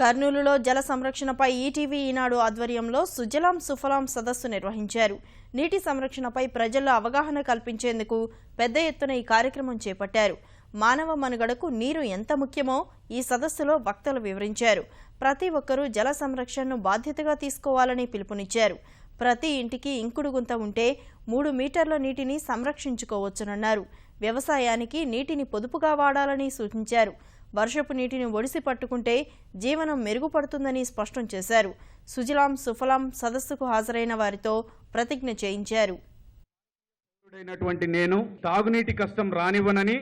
కర్నూలులో జల సంరక్షణపై ఈటీవీ ఈనాడు ఆధ్వర్యంలో సుజలాం సుఫలాం సదస్సు నిర్వహించారు. నీటి సంరక్షణపై ప్రజల్లో అవగాహన కల్పించేందుకు పెద్ద ఎత్తున ఈ కార్యక్రమం చేపట్టారు. మానవ మనుగడకు నీరు ఎంత ముఖ్యమో ఈ సదస్సులో వక్తలు వివరించారు. ప్రతి ఒక్కరూ జల సంరక్షణను బాధ్యతగా తీసుకోవాలని పిలుపునిచ్చారు. ప్రతి ఇంటికి ఇంకుడు గుంత ఉంటే మూడు మీటర్ల నీటిని సంరక్షించుకోవచ్చునన్నారు. వ్యవసాయానికి నీటిని పొదుపుగా వాడాలని సూచించారు. వర్షపు నీటిని ఒడిసి పట్టుకుంటే జీవనం మెరుగుపడుతుందని స్పష్టం చేశారు. సుజలాం సుఫలాం సదస్సుకు హాజరైన వారితో ప్రతిజ్ఞ చేయించారు. అయినటువంటి నేను తాగునీటి కష్టం రానివ్వనని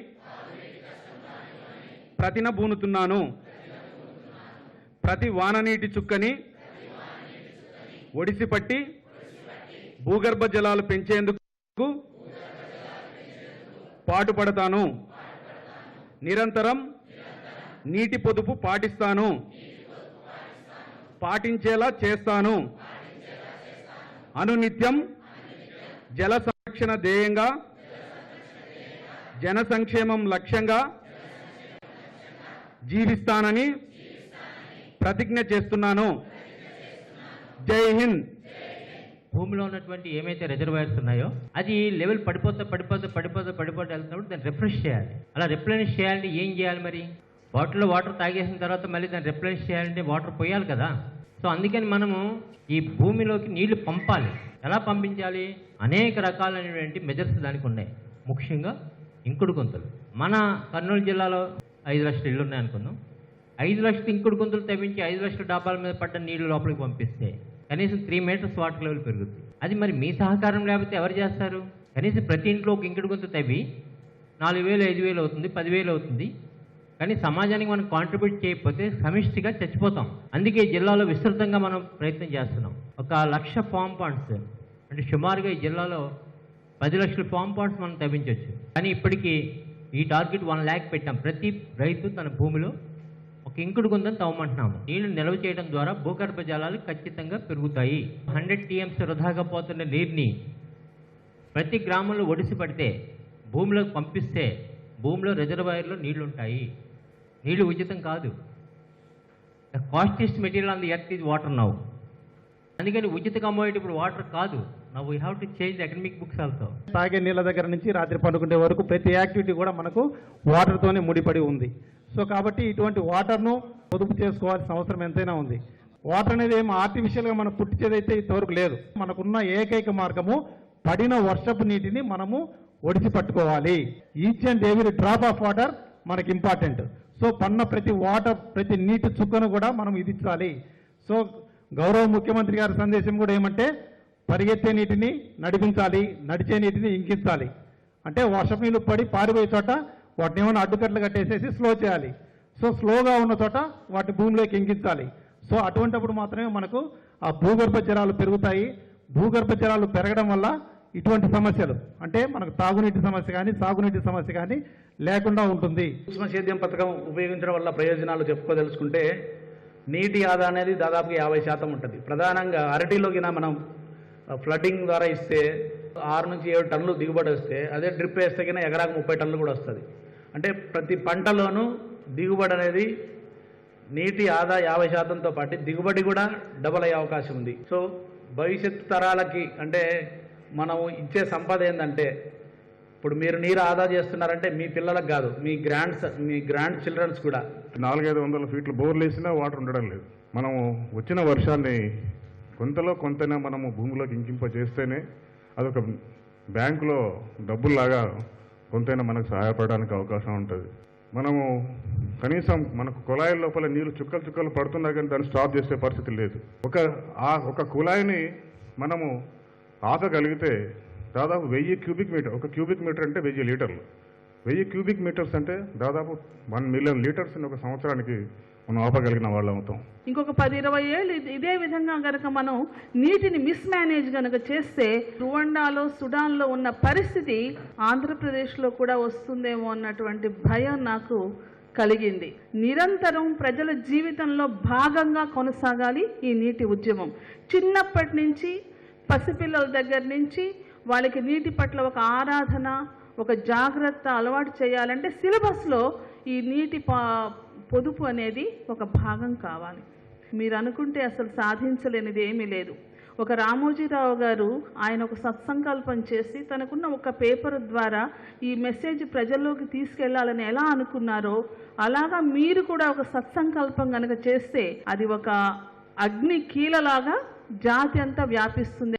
ప్రతిన బూనుతున్నాను. ప్రతి వాననీటి చుక్కని ఒడిసిపట్టి భూగర్భ జలాలు పెంచేందుకు పాటుపడతాను. నిరంతరం నీటి పొదుపు పాటిస్తాను. పాటించేలా చేస్తాను. అనునిత్యం జల సంరక్షణ ధ్యేయంగా జన సంక్షేమం లక్ష్యంగా జీవిస్తానని ప్రతిజ్ఞ చేస్తున్నాను. జై హింద్. భూమిలో ఉన్నటువంటి ఏమైతే రిజర్వాయర్స్ ఉన్నాయో అది లెవెల్ పడిపోతే పడిపోతే పడిపోతే పడిపోతే వెళ్తున్నప్పుడు దాన్ని రిఫ్రెష్ చేయాలి. అలా రిప్లెనిష్ చేయాలంటే ఏం చేయాలి మరి? బాటిల్లో వాటర్ తాగేసిన తర్వాత మళ్ళీ దాన్ని రిప్లేస్ చేయాలంటే వాటర్ పోయాలి కదా. సో అందుకని మనము ఈ భూమిలోకి నీళ్ళు పంపాలి. ఎలా పంపించాలి? అనేక రకాలైనటువంటి మెజర్స్ దానికి ఉన్నాయి. ముఖ్యంగా ఇంకుడు గుంతలు. మన కర్నూలు జిల్లాలో ఐదు లక్షలు ఇళ్ళు ఉన్నాయి అనుకుందాం. ఐదు లక్షలు ఇంకుడు గుంతలు తవ్వించి ఐదు లక్షల డాబాల మీద పడ్డ నీళ్ళు లోపలికి పంపిస్తే కనీసం త్రీ మీటర్స్ వాటర్ లెవెల్ పెరుగుతుంది అది మరి మీ సహకారం లేకపోతే ఎవరు చేస్తారు? కనీసం ప్రతి ఇంట్లో ఒక ఇంకుడు గుంత తవ్వి నాలుగు వేలు ఐదు వేలు అవుతుంది పదివేలు అవుతుంది. కానీ సమాజానికి మనం కాంట్రిబ్యూట్ చేయకపోతే సమిష్టిగా చచ్చిపోతాం. అందుకే ఈ జిల్లాలో విస్తృతంగా మనం ప్రయత్నం చేస్తున్నాం. ఒక లక్ష ఫామ్ పాండ్స్ అంటే సుమారుగా ఈ జిల్లాలో పది లక్షల ఫామ్ పాండ్స్ మనం తవ్వించవచ్చు. కానీ ఇప్పటికీ ఈ టార్గెట్ వన్ ల్యాక్ పెట్టాం. ప్రతి రైతు తన భూమిలో ఒక ఇంకుడు గుందని తవ్వమంటున్నాము. నీళ్ళు నిల్వ చేయడం ద్వారా భూగర్భ జలాలు ఖచ్చితంగా పెరుగుతాయి. హండ్రెడ్ టీఎంసీ వృధాగా పోతున్న నీరుని ప్రతి గ్రామంలో ఒడిసి పడితే భూమిలోకి పంపిస్తే భూమిలో రిజర్వాయర్లో నీళ్ళుంటాయి. నీళ్ళు ఉచితం కాదు. The costliest material on the earth is water now అందుకని ఉచిత కమోడిటీ ఇప్పుడు వాటర్ కాదు. నా we have to change academic books also తాగే నీళ్ళ దగ్గర నుంచి రాత్రి పండుకునే వరకు ప్రతి యాక్టివిటీ కూడా మనకు వాటర్తోనే ముడిపడి ఉంది. సో కాబట్టి ఇటువంటి వాటర్ను పొదుపు చేసుకోవాల్సిన అవసరం ఎంతైనా ఉంది. వాటర్ అనేది ఏమి ఆర్టిఫిషియల్గా మనం పుట్టించేదైతే ఇంతవరకు లేదు. మనకున్న ఏకైక మార్గము పడిన వర్షపు నీటిని మనము ఒడిచి పట్టుకోవాలి. Each and every drop of water మనకి ఇంపార్టెంట్ సో పన్న ప్రతి వాటర్ ప్రతి నీటి చుక్కను కూడా మనం ఇదించాలి సో గౌరవ ముఖ్యమంత్రి గారి సందేశం కూడా ఏమంటే పరిగెత్తే నీటిని నడిపించాలి నడిచే నీటిని ఇంకించాలి. అంటే వర్షం నీళ్ళు పడి పారిపోయే చోట వాటిని ఏమైనా అడ్డుకట్లు కట్టేసేసి స్లో చేయాలి. సో స్లోగా ఉన్న చోట వాటి భూమిలోకి ఇంకించాలి. సో అటువంటప్పుడు మాత్రమే మనకు ఆ భూగర్భ జలాలు పెరుగుతాయి. భూగర్భ జలాలు పెరగడం వల్ల ఇటువంటి సమస్యలు. అంటే మనకు తాగునీటి సమస్య కానీ సాగునీటి సమస్య కానీ లేకుండా ఉంటుంది. సూక్ష్మ సేద్యం పథకం ఉపయోగించడం వల్ల ప్రయోజనాలు చెప్పుకోదలుచుకుంటే నీటి ఆదా అనేది దాదాపు యాభై శాతం ఉంటుంది. ప్రధానంగా అరటిలోకి మనం ఫ్లడ్డింగ్ ద్వారా ఇస్తే ఆరు నుంచి ఏడు టన్నులు దిగుబడి వస్తే అదే డ్రిప్ వేస్తే కన్నా ఎకరాకు ముప్పై టన్నులు కూడా వస్తుంది. అంటే ప్రతి పంటలోనూ దిగుబడి అనేది నీటి ఆదా యాభై శాతంతో పాటు దిగుబడి కూడా డబల్ అయ్యే అవకాశం ఉంది. సో భవిష్యత్తు తరాలకి అంటే మనం ఇచ్చే సంపద ఏంటంటే ఇప్పుడు మీరు నీరు ఆదా చేస్తున్నారంటే మీ పిల్లలకు కాదు మీ గ్రాండ్స్ మీ గ్రాండ్ చిల్డ్రన్స్ కూడా. నాలుగైదు వందల ఫీట్లు బోర్లు వేసినా వాటర్ ఉండడం లేదు. మనము వచ్చిన వర్షాన్ని కొంతలో కొంతైనా మనము భూమిలోకి ఇంకింప చేస్తేనే అదొక బ్యాంకులో డబ్బుల్లాగా కొంతైనా మనకు సహాయపడడానికి అవకాశం ఉంటుంది. మనము కనీసం మనకు కుళాయిల లోపల నీరు చుక్కలు చుక్కలు పడుతున్నా కానీ దాన్ని స్టాప్ చేసే పరిస్థితి లేదు. ఒక ఆ ఒక కుళాయిని మనము ఆపగలిగితే దాదాపు వెయ్యి క్యూబిక్ మీటర్ ఒక క్యూబిక్ మీటర్ అంటే వెయ్యి లీటర్లు. వెయ్యి క్యూబిక్ మీటర్స్ అంటే దాదాపు వన్ మిలియన్ లీటర్స్ ఒక సంవత్సరానికి మనం ఆపగలిగిన వాళ్ళు అవుతాం. ఇంకొక పది ఇరవై ఏళ్ళు ఇదే విధంగా కనుక మనం నీటిని మిస్మేనేజ్ కనుక చేస్తే రువండాలో సుడాన్లో ఉన్న పరిస్థితి ఆంధ్రప్రదేశ్లో కూడా వస్తుందేమో అన్నటువంటి భయం నాకు కలిగింది. నిరంతరం ప్రజల జీవితంలో భాగంగా కొనసాగాలి ఈ నీటి ఉద్యమం. చిన్నప్పటి నుంచి పసిపిల్లల దగ్గర నుంచి వాళ్ళకి నీటి పట్ల ఒక ఆరాధన ఒక జాగ్రత్త అలవాటు చేయాలంటే సిలబస్లో ఈ నీటి పా పొదుపు అనేది ఒక భాగం కావాలి. మీరు అనుకుంటే అసలు సాధించలేనిది ఏమీ లేదు. ఒక రామోజీరావు గారు ఆయన ఒక సత్సంకల్పం చేసి తనకున్న ఒక పేపర్ ద్వారా ఈ మెసేజ్ ప్రజల్లోకి తీసుకెళ్ళాలని ఎలా అనుకున్నారో అలాగా మీరు కూడా ఒక సత్సంకల్పం కనుక చేస్తే అది ఒక అగ్ని కీలలాగా జాతి అంతా వ్యాపిస్తుంది.